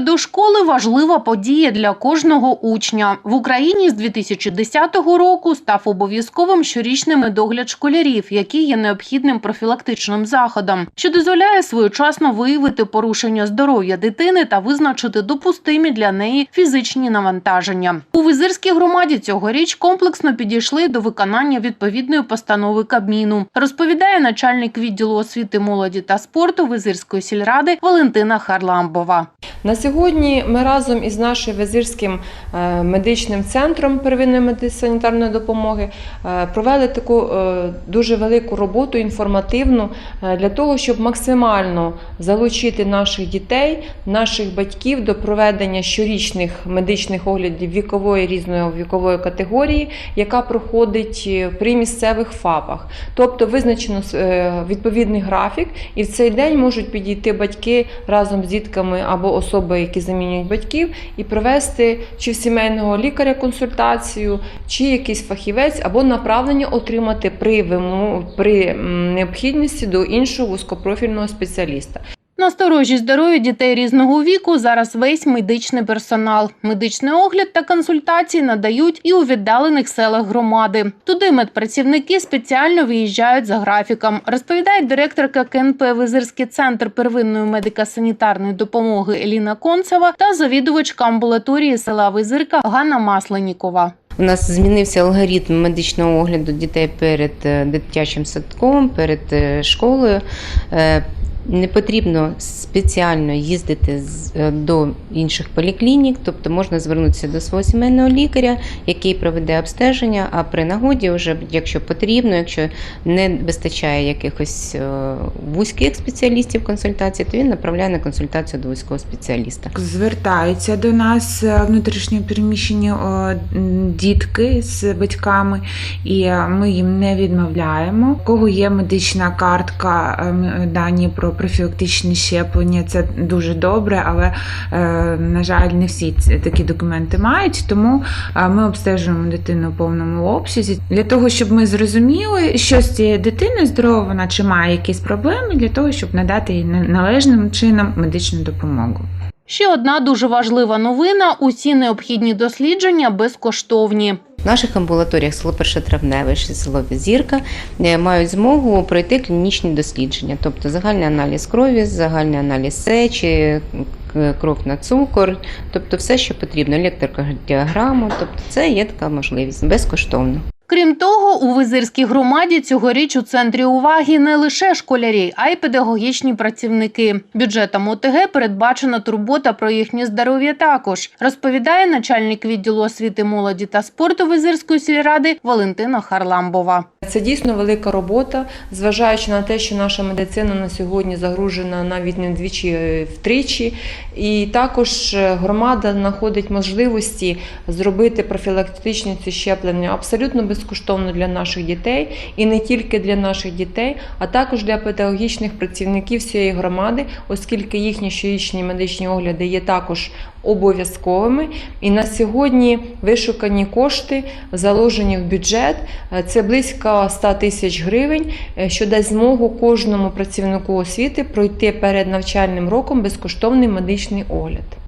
До школи важлива подія для кожного учня. В Україні з 2010 року став обов'язковим щорічний медогляд школярів, який є необхідним профілактичним заходом, що дозволяє своєчасно виявити порушення здоров'я дитини та визначити допустимі для неї фізичні навантаження. У Визирській громаді цьогоріч комплексно підійшли до виконання відповідної постанови Кабміну, розповідає начальник відділу освіти, молоді та спорту Визирської сільради Валентина Харламбова. На сьогодні ми разом із нашим визирським е, медичним центром первинної медико-санітарної допомоги е, провели таку е, дуже велику роботу інформативну для того, щоб максимально залучити наших дітей, наших батьків до проведення щорічних медичних оглядів вікової різної вікової категорії, яка проходить при місцевих ФАПах. Тобто визначено відповідний графік, і в цей день можуть підійти батьки разом з дітками або особи, які замінюють батьків, і провести чи в сімейного лікаря консультацію, чи якийсь фахівець, або направлення отримати при виму при необхідності до іншого вузькопрофільного спеціаліста. Насторожі здоров'я дітей різного віку зараз весь медичний персонал. Медичний огляд та консультації надають і у віддалених селах громади. Туди медпрацівники спеціально виїжджають за графіком, розповідає директорка КНП Визирський центр первинної медико-санітарної допомоги Еліна Концева та завідувачка амбулаторії села Визирка Ганна Масленікова. У нас змінився алгоритм медичного огляду дітей перед е, дитячим садком, перед е, школою. Не потрібно спеціально їздити е, до інших поліклінік, тобто можна звернутися до свого сімейного лікаря, який проведе обстеження. А при нагоді, вже якщо потрібно, якщо не вистачає якихось е, вузьких спеціалістів консультації, то він направляє на консультацію до вузького спеціаліста. Звертаються до нас е, внутрішньо переміщені дітки з батьками, і ми їм не відмовляємо. У кого є медична картка, дані про профілактичні щеплення, це дуже добре, але е, на жаль, не всі такі документи мають. Тому е, ми обстежуємо дитину в повному обсязі для того, щоб ми зрозуміли, що з цією дитиною здорова вона чи має якісь проблеми, для того, щоб надати їй належним чином медичну допомогу. Ще одна дуже важлива новина: усі необхідні дослідження безкоштовні. В наших амбулаторіях село Першотравневе, село Візірка е, мають змогу пройти клінічні дослідження, тобто загальний аналіз крові, загальний аналіз сечі, кров на цукор, тобто все, що потрібно, електрокардіограму, тобто це є така можливість безкоштовно. Крім того, у Визирській громаді цьогоріч у центрі уваги не лише школярі, а й педагогічні працівники. Бюджетом ОТГ передбачена турбота про їхнє здоров'я також, розповідає начальник відділу освіти, молоді та спорту Визирської сільради Валентина Харламбова. Це дійсно велика робота, зважаючи на те, що наша медицина на сьогодні загружена навіть не двічі, втричі. І також е, громада знаходить можливості зробити профілактичні ці щеплення абсолютно безкоштовно для наших дітей, і не тільки для наших дітей, а також для педагогічних працівників всієї громади, оскільки їхні щорічні медичні огляди є також обов'язковими. І на сьогодні вишукані кошти заложені в бюджет. Е, Це близько 100 тисяч гривень, е, що дасть змогу кожному працівнику освіти пройти перед навчальним роком безкоштовний медичний огляд.